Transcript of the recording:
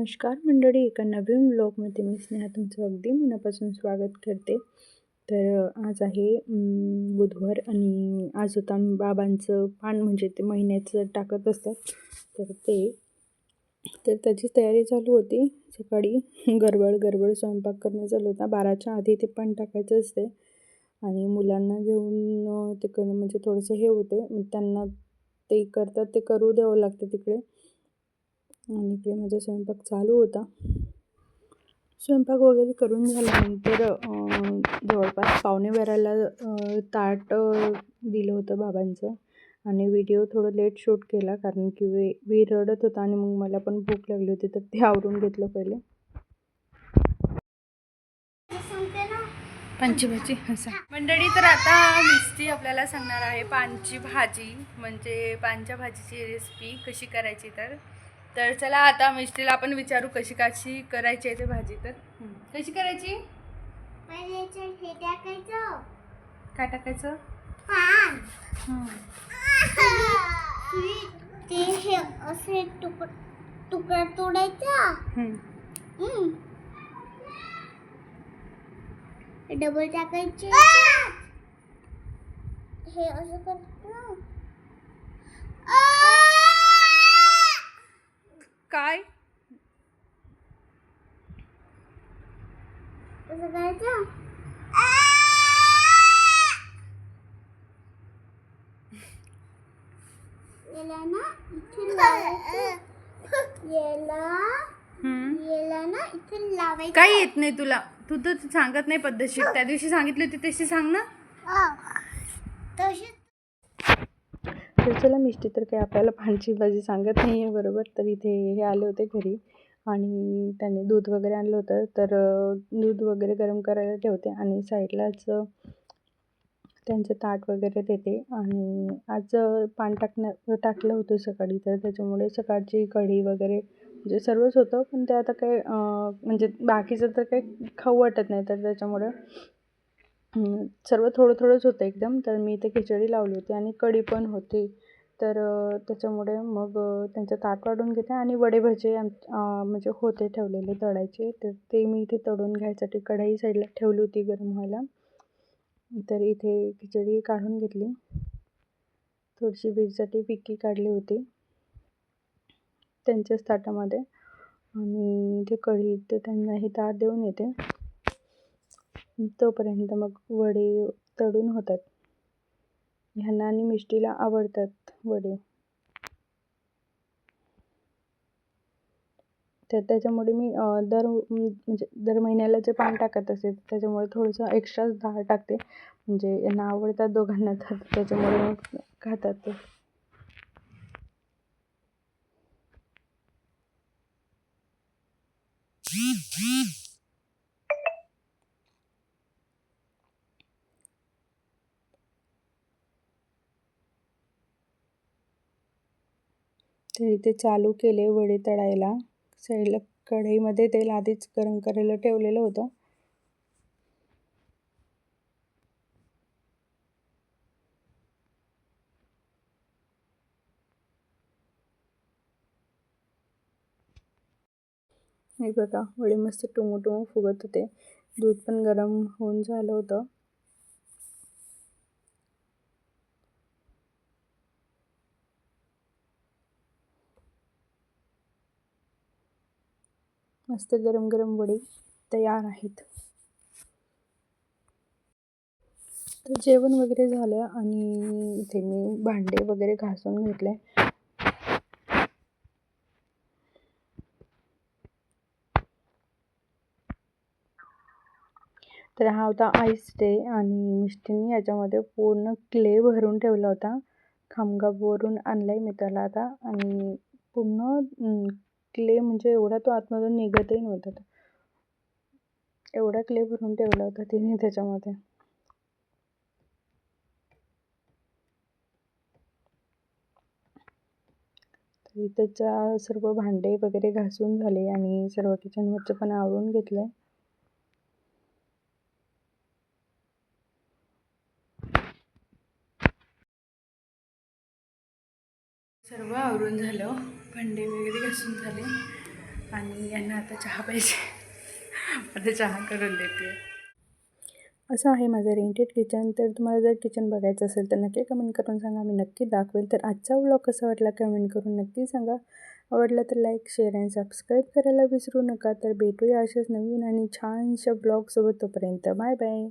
नमस्कार मंडळी एका नवीन ब्लॉगमध्ये मी स्नेहा तुमचं अगदी मनापासून स्वागत करते. तर आज आहे बुधवार आणि आज होता बाबांचं पान म्हणजे ते महिन्याचं टाकत असतात. तर ते तर त्याची तयारी चालू होती. सकाळी गडबड गडबड स्वयंपाक करणं चालू होता. बाराच्या आधी ते पान टाकायचं असते आणि मुलांना घेऊन ते तिकडे म्हणजे थोडंसं हे होते मग त्यांना ते करतात ते करू द्यावं लागतं तिकडे. आणि इकडे माझा स्वयंपाक चालू होता. स्वयंपाक वगैरे करून झाल्यानंतर जवळपास पावणे बाराला ताट दिलं होतं बाबांचं. आणि व्हिडिओ थोडं लेट शूट केला कारण की वे वी रडत होता आणि मग मला पण भूक लागली होती तर ते आवरून घेतलं पहिले. पानची भाजी असं. मंडळी तर आता मिस्टी आपल्याला सांगणार आहे पानची भाजी. म्हणजे पानच्या भाजीची रेसिपी कशी करायची तर? तर चला आता मिस्टीला आपण विचारू कशी कशी करायची आहे ते भाजी तर. कशी करायची हे काय टाकायचं. ते हे असे तुकड तुकडा तोडायचा. डबल टाकायचे. हे असं करतो काय असं करायचं याला ना इथे लावायचं. याला हं. याला ना इथे लावायचं. काही येत नाही तुला. तू तर सांगत नाही पद्धतशीर. त्या दिवशी सांगितली होती तशी सांग ना. तर चला मिष्टी तर काही आपल्याला पानची भाजी सांगत नाही आहे बरोबर? तर इथे हे आले होते घरी. आणि त्यांनी दूध वगैरे आणलं होतं. तर दूध वगैरे गरम करायला ठेवते आणि साईडलाच त्यांचं ताट वगैरे देते. आणि आज पान टाकण्या टाकलं होतं सकाळी. तर त्याच्यामुळे सकाळची कढी वगैरे म्हणजे सर्वच होतं. पण ते आता काय म्हणजे बाकीचं तर काही खाऊ वाटत नाही. तर त्याच्यामुळे सर्व थोडं थोडंच होतं एकदम. तर मी इथे खिचडी लावली होती आणि कढी पण होती. तर त्याच्यामुळे मग त्यांचं ताट वाढून घेते आणि वडे भजे आम म्हणजे होते ठेवलेले तळायचे. तर ते मी इथे तळून घ्यायसाठी कढई साईडला ठेवली होती गरम व्हायला. तर इथे खिचडी काढून घेतली. थोडीशी बीजसाठी पिक्की काढली होती त्यांच्याच ताटामध्ये. आणि ते कढी ते त्यांना हे ताट देऊन येते. तोपर्यंत मग वडे तळून होतात. ह्यांना आणि मिष्टीला आवडतात वडे. तर त्याच्यामुळे मी दर म्हणजे दर महिन्याला जे पान टाकत असेल त्याच्यामुळे थोडंसं एक्स्ट्राच डाळ टाकते. म्हणजे यांना आवडतात दोघांना तर त्याच्यामुळे मग खातात ते. तर इथे चालू केले वडे तळायला. साईडला कढईमध्ये तेल आधीच गरम करायला ठेवलेलं होतं. हे बघा वडे मस्त टुमू टुमू फुगत होते. दूध पण गरम होऊन झालं होतं. मस्त गरम गरम वडे तयार आहेत. तर जेवण वगैरे झालं आणि इथे मी भांडे वगैरे घासून घेतले. तर हा होता आईस डे आणि मिष्टीने याच्यामध्ये पूर्ण क्ले भरून ठेवला होता. खामगाववरून आणला आहे मी त्याला आता आणि पूर्ण क्ले म्हणजे एवढा तो आतमधून निघतही नव्हता तो. एवढा क्ले भरून ठेवला होता तिने त्याच्यामध्ये. तर सर्व भांडे वगैरे घासून झाले आणि सर्व किचनवरचं पण आवरून घेतलं. आहे सर्व आवरून झालं. भांडे वगैरे घासून झाले. आणि यांना आता चहा पाहिजे. आता चहा करून देते. असं आहे माझं रेंटेड किचन. तर तुम्हाला जर किचन बघायचं असेल तर नक्की कमेंट करून सांगा. मी नक्की दाखवेल. तर आजचा व्लॉग कसा वाटला कमेंट करून नक्की सांगा. आवडला तर लाईक शेअर अँड सबस्क्राईब करायला विसरू नका. तर भेटूया अशाच नवीन आणि छानशा ब्लॉगसोबत तोपर्यंत. Bye bye